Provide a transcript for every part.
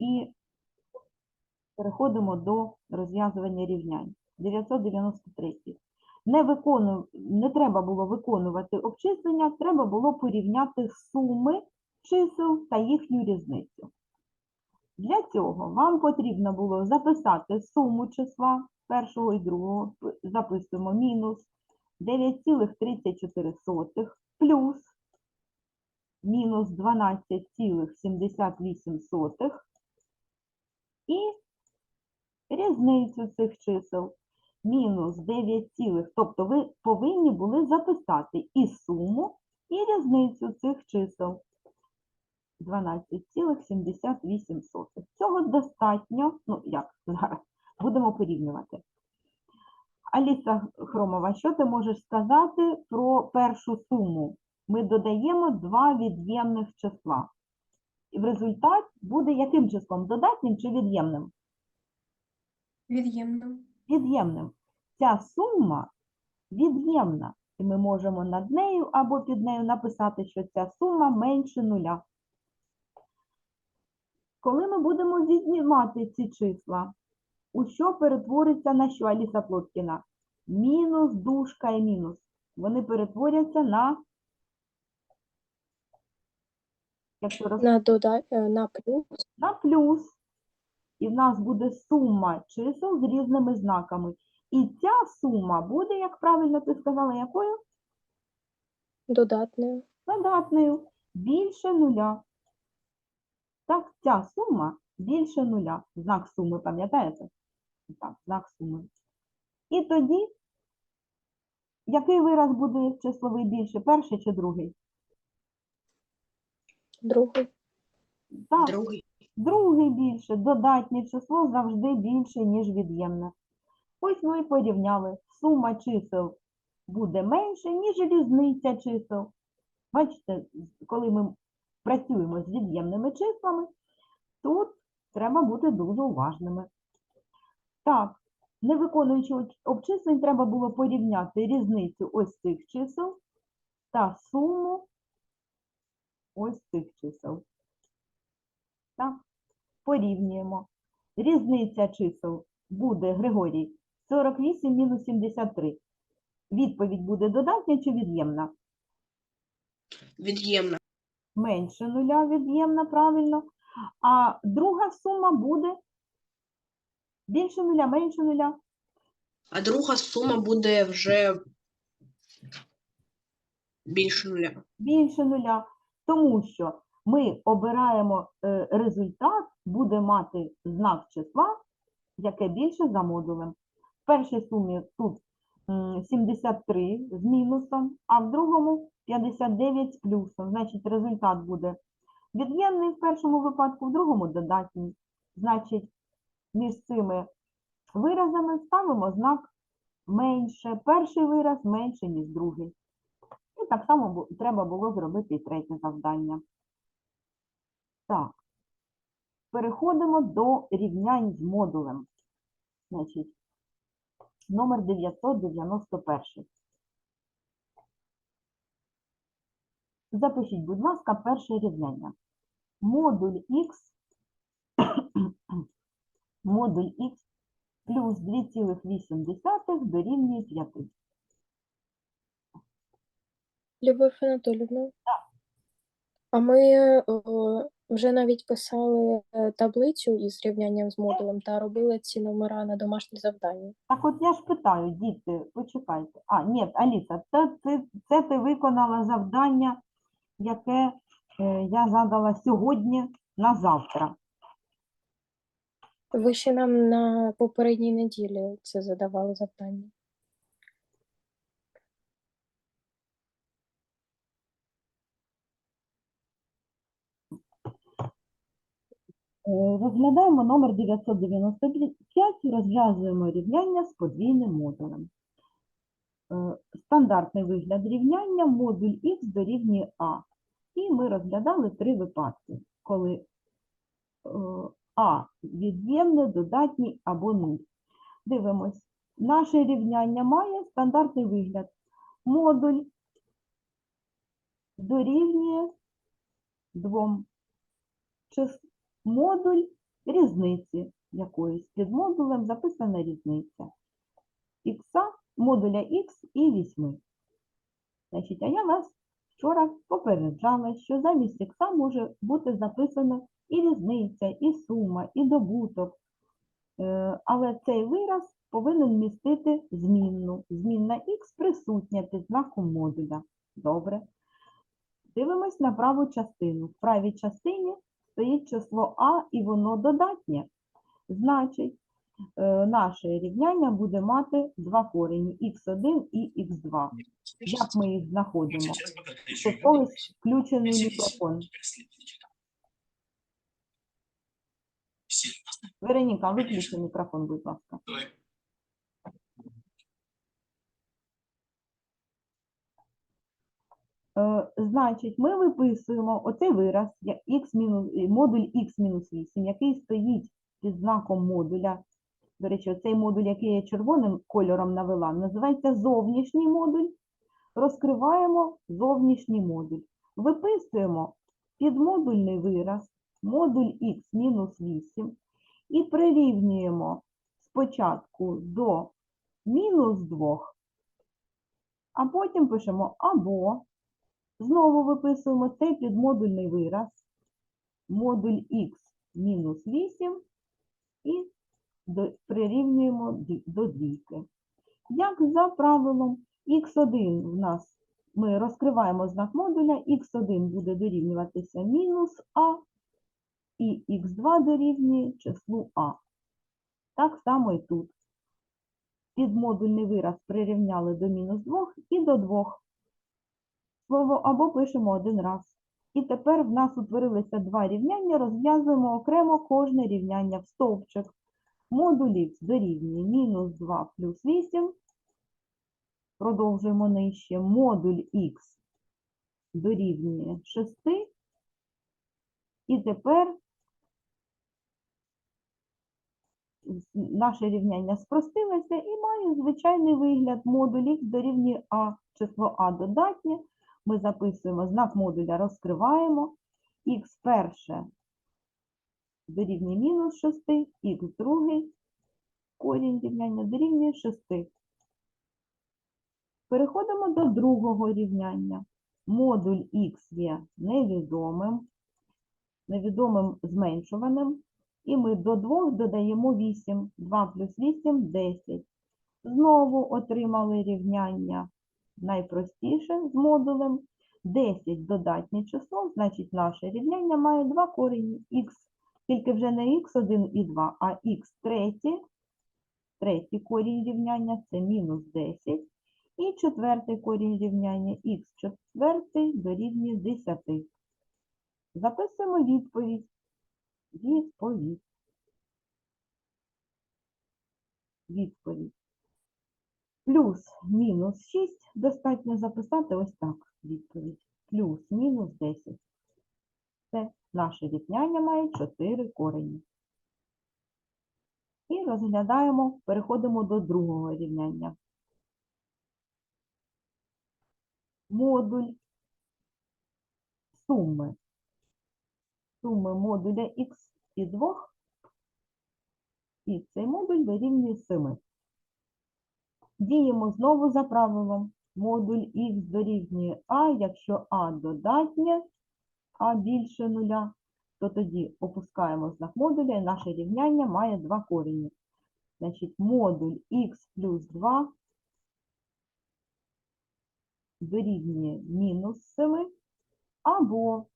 і переходимо до розв'язування рівнянь. 993. Не, викону... Не треба було виконувати обчислення, треба було порівняти суми чисел та їхню різницю. Для цього вам потрібно було записати суму числа першого і другого. Записуємо мінус 9,34 плюс мінус 12,78 і різницю цих чисел мінус 9, цілих. тобто ви повинні були записати і суму, і різницю цих чисел 12,78. Цього достатньо, ну як зараз, будемо порівнювати. Аліса Хромова, що ти можеш сказати про першу суму? Ми додаємо два від'ємних числа. І в результат буде яким числом? Додатнім чи від'ємним? Від'ємно. Від'ємним. Ця сума від'ємна. І ми можемо над нею або під нею написати, що ця сума менше нуля. Коли ми будемо віднімати ці числа, у що перетвориться на що, Аліса Плоткіна? Мінус, дужка і мінус. Вони перетворяться на. Якщо роз... На дода... е, на плюс на плюс. І в нас буде сума чисел з різними знаками. І ця сума буде, як правильно ти сказала, якою? додатною. Додатною. Більше нуля. Так, ця сума більше нуля. Знак суми, пам'ятаєте? Так, знак суми. І тоді, який вираз буде числовий більше, перший чи другий? Другий. Так, Другий. Другий більше, додатнє число завжди більше, ніж від'ємне. Ось ми і порівняли. Сума чисел буде менше, ніж різниця чисел. Бачите, коли ми працюємо з від'ємними числами, тут треба бути дуже уважними. Так, не виконуючи обчислень, треба було порівняти різницю ось цих чисел та суму ось цих чисел. Так, порівнюємо. Різниця чисел буде, Григорій, 48 мінус 73. Відповідь буде додатня чи від'ємна? Від'ємна. Менше нуля від'ємна, правильно. А друга сума буде більше нуля, менше нуля. А друга сума буде вже більше нуля. більше нуля, тому що ми обираємо е, результат, буде мати знак числа, яке більше за модулем. В першій сумі тут 73 з мінусом, а в другому 59 з плюсом. Значить, результат буде від'ємний в першому випадку, в другому додатній. Значить, між цими виразами ставимо знак менше. Перший вираз менше, ніж другий. Так само треба було зробити і третє завдання. Так. Переходимо до рівнянь з модулем. Значить, номер 991. Запишіть, будь ласка, перше рівняння. Модуль х, модуль х плюс 2,8 дорівнює 5. Любов Анатолівна. А ми е, вже навіть писали е, таблицю із рівнянням з модулем та робили ці номера на домашні завдання. Так от я ж питаю, діти, почекайте. А, ні, Аліса, це, це, це ти виконала завдання, яке е, я задала сьогодні на завтра. Ви ще нам на попередній неділі це задавали завдання. Розглядаємо номер 995 і розв'язуємо рівняння з подвійним модулем. Е, стандартний вигляд рівняння модуль Х дорівнює А. І ми розглядали три випадки, коли е, А від'ємне, додатній або нуль. Дивимось, наше рівняння має стандартний вигляд. Модуль дорівнює 2. Модуль різниці якоїсь. Під модулем записана різниця. Х, модуля х і 8. Значить, а я вас вчора попереджала, що замість х може бути записано і різниця, і сума, і добуток. Е, Але цей вираз повинен містити змінну. Змінна х присутня під знаком модуля. Добре. Дивимось на праву частину. В правій частині стоїть число а і воно додатнє. Значить, е, наше рівняння буде мати два корені х1 і х2. Як ми їх знаходимо? В когось включений мікрофон. Вероніка, виключи мікрофон, будь ласка. Значить, ми виписуємо оцей вираз, x е, модуль x-8, який стоїть під знаком модуля. До речі, оцей модуль, який я червоним кольором навела, називається зовнішній модуль. Розкриваємо зовнішній модуль. Виписуємо підмодульний вираз, модуль x-8, і прирівнюємо спочатку до мінус 2, а потім пишемо або Знову виписуємо цей підмодульний вираз, модуль х мінус 8 і прирівнюємо до двійки. Як за правилом, х1 в нас ми розкриваємо знак модуля, х1 буде дорівнюватися мінус а, і х2 дорівнює числу а. Так само і тут. Підмодульний вираз прирівняли до мінус 2 і до 2 слово або пишемо один раз. І тепер в нас утворилися два рівняння, розв'язуємо окремо кожне рівняння в стовпчик. Модуль х дорівнює мінус 2 плюс 8. Продовжуємо нижче. Модуль х дорівнює 6. І тепер наше рівняння спростилося і має звичайний вигляд. Модуль х дорівнює а, число а додатнє. Ми записуємо знак модуля, розкриваємо. х перше дорівнює мінус 6, х другий корінь рівняння дорівнює 6. Переходимо до другого рівняння. Модуль х є невідомим, невідомим зменшуваним. І ми до 2 додаємо 8. 2 плюс 8 – 10. Знову отримали рівняння найпростіше з модулем. 10 додатнє число, значить наше рівняння має два корені х, тільки вже не х1 і 2, а х третє, третій корінь рівняння це мінус 10. І четвертий корінь рівняння х четвертий дорівнює 10. Записуємо відповідь. Відповідь. Відповідь. Плюс мінус 6 достатньо записати ось так відповідь. Плюс мінус 10. Це наше рівняння має 4 корені. І розглядаємо, переходимо до другого рівняння. Модуль суми. Суми модуля х і 2. І цей модуль дорівнює 7. Діємо знову за правилом. Модуль х дорівнює а, якщо а додатнє, а більше нуля, то тоді опускаємо знак модуля і наше рівняння має два корені. Значить, модуль х плюс 2 дорівнює мінус 7, або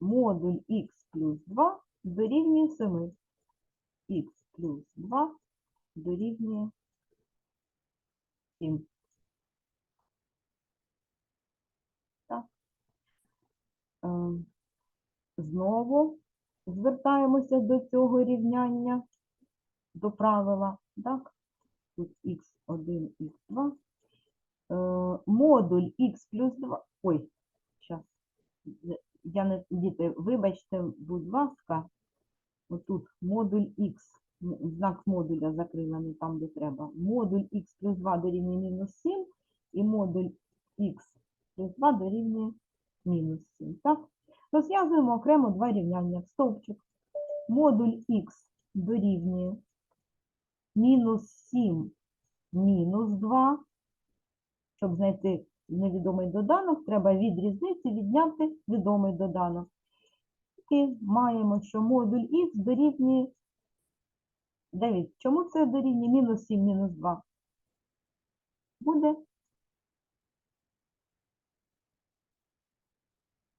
модуль х плюс 2 дорівнює 7. х плюс 2 дорівнює 7. Так. Е, Знову звертаємося до цього рівняння, до правила. Так? Тут х1, х2. Е, Модуль х плюс 2. Ой, зараз. Я не, діти, вибачте, будь ласка, отут модуль х, знак модуля закрила не там, де треба. Модуль х плюс 2 дорівнює мінус 7, і модуль х плюс 2 дорівнює мінус 7. Так? Розв'язуємо окремо два рівняння стовпчик. модуль х дорівнює мінус 7 мінус 2. Щоб знайти невідомий доданок, треба від різниці відняти відомий доданок. І маємо, що модуль х дорівнює 9. Чому це дорівнює мінус 7 мінус 2? Буде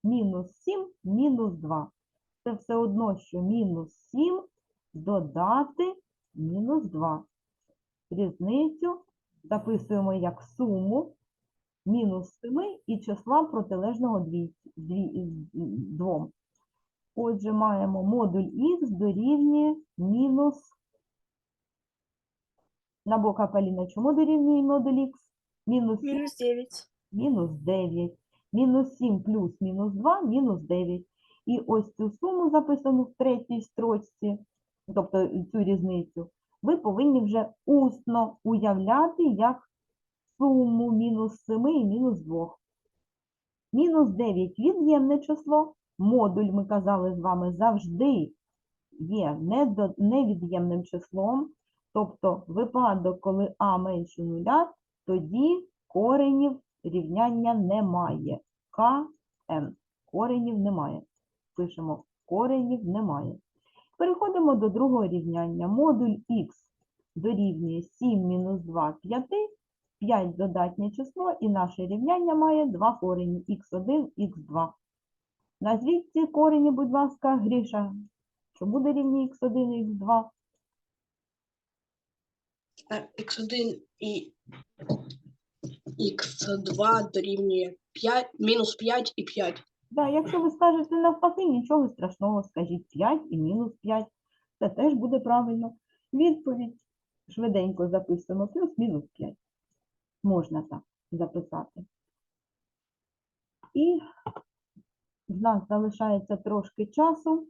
мінус 7 мінус 2. Це все одно, що мінус 7 додати мінус 2. Різницю записуємо як суму мінус 7 і числа протилежного 2. Отже, маємо модуль х дорівнює мінус. Набока Поліна, чому дорівнює модуль х? Мінус 7 Мінус 9. мінус 9. Мінус 7 плюс мінус 2 мінус 9. І ось цю суму, записану в третій строчці, тобто цю різницю, ви повинні вже усно уявляти як суму мінус 7 і мінус 2. Мінус 9 – від'ємне число. Модуль, ми казали з вами, завжди є невід'ємним числом. Тобто випадок, коли а менше нуля, тоді коренів рівняння немає. КН. Коренів немає. Пишемо коренів немає. Переходимо до другого рівняння. Модуль х дорівнює 7 мінус 2 5. 5 додатнє число, і наше рівняння має два корені х1, х2. Назвіть ці корені, будь ласка, Гріша. Чому дорівнює х1 і х2? Х1 і Х2 дорівнює 5, мінус 5 і 5. Да, якщо ви скажете навпаки, нічого страшного, скажіть 5 і мінус 5. Це теж буде правильно. Відповідь швиденько записуємо плюс-мінус 5. Можна так записати. І в нас залишається трошки часу.